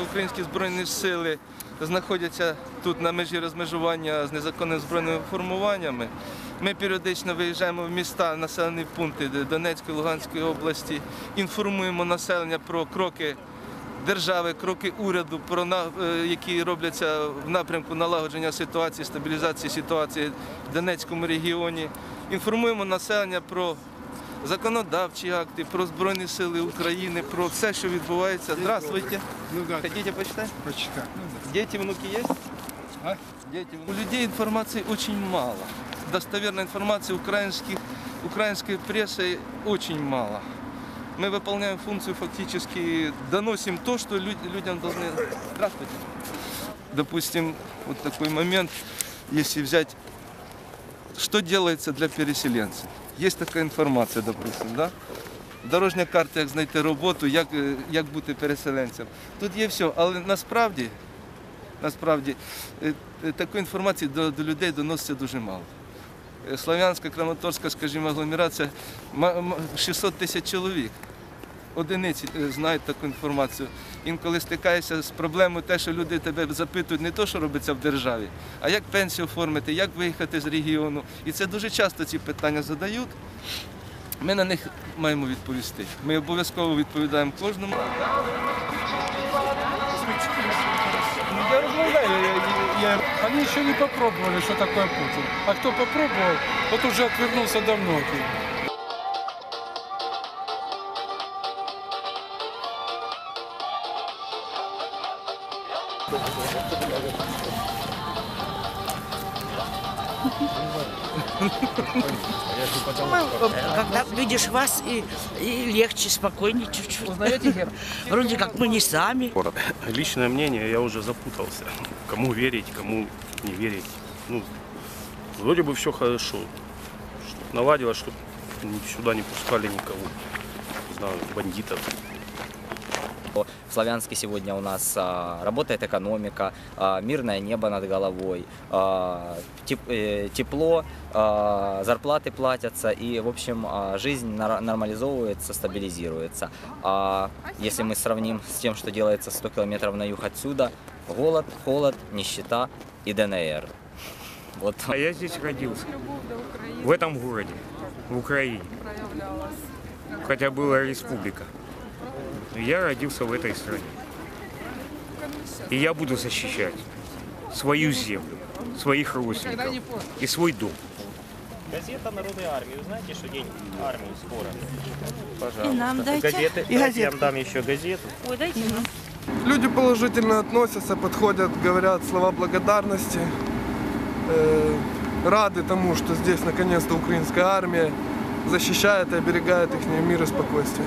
українські збройні сили знаходяться тут на межі розмежування з незаконними збройними формуваннями. Ми періодично виїжджаємо в міста, населені пункти Донецької, Луганської області, інформуємо населення про кроки держави, кроки уряду, про е, які робляться в напрямку налагодження ситуації, стабілізації ситуації в Донецькому регіоні. Інформуємо населення про законодавчі акти, про Збройні Сили України, про все, що відбувається. Здравствуйте. Ну да, Хотите почитать? почитай. Ну, Дети, внуки есть? А? Дети, внуки. У людей информации очень мало. Достоверной информации украинских, украинской прессы очень мало. Мы выполняем функцию фактически, доносим то, что лю- людям должны... Здравствуйте. Допустим, вот такой момент, если взять, что делается для переселенцев. Есть такая информация, допустим, да? Дорожня карта, як знайти роботу, як, е, як бути переселенцем. Тут є все, але насправді, насправді е, е, такої інформації до, до людей доноситься дуже мало. Слов'янська, Краматорська, скажімо, агломерація ма- ма- 600 тисяч чоловік. Одиниці е, знають таку інформацію. Інколи стикаєшся з проблемою те, що люди тебе запитують не то, що робиться в державі, а як пенсію оформити, як виїхати з регіону. І це дуже часто ці питання задають. Ми на них маємо відповісти. Ми обов'язково відповідаємо кожному. Я розмовляю, я, я, Они еще не попробовали, что такое Путин. А кто попробовал, тот уже отвернулся давно. от. Когда видишь вас, и, и легче, спокойнее чуть-чуть. Вроде как мы не сами. Личное мнение, я уже запутался. Кому верить, кому не верить. Ну, вроде бы все хорошо. Чтоб наладилось, чтобы сюда не пускали никого. Не знаю, бандитов. В Славянске сегодня у нас а, работает экономика, а, мирное небо над головой, а, э, тепло, зарплаты платятся и, в общем, жизнь нар- нормализовывается, стабилизируется. А если мы сравним с тем, что делается 100 километров на юг отсюда, голод, холод, нищета и ДНР. Вот. А я здесь родился, в этом городе, в Украине. Хотя была республика. Но я родился в этой стране. И я буду защищать свою землю, своих родственников и свой дом. Газета Народной армии. Вы знаете, что день армии скоро? Пожалуйста. И нам дайте. Газеты. И Давайте я газетку. вам дам еще газету. Ой, дайте нам. Люди положительно относятся, подходят, говорят слова благодарности, э, рады тому, что здесь наконец-то украинская армия защищает и оберегает их мир и спокойствие.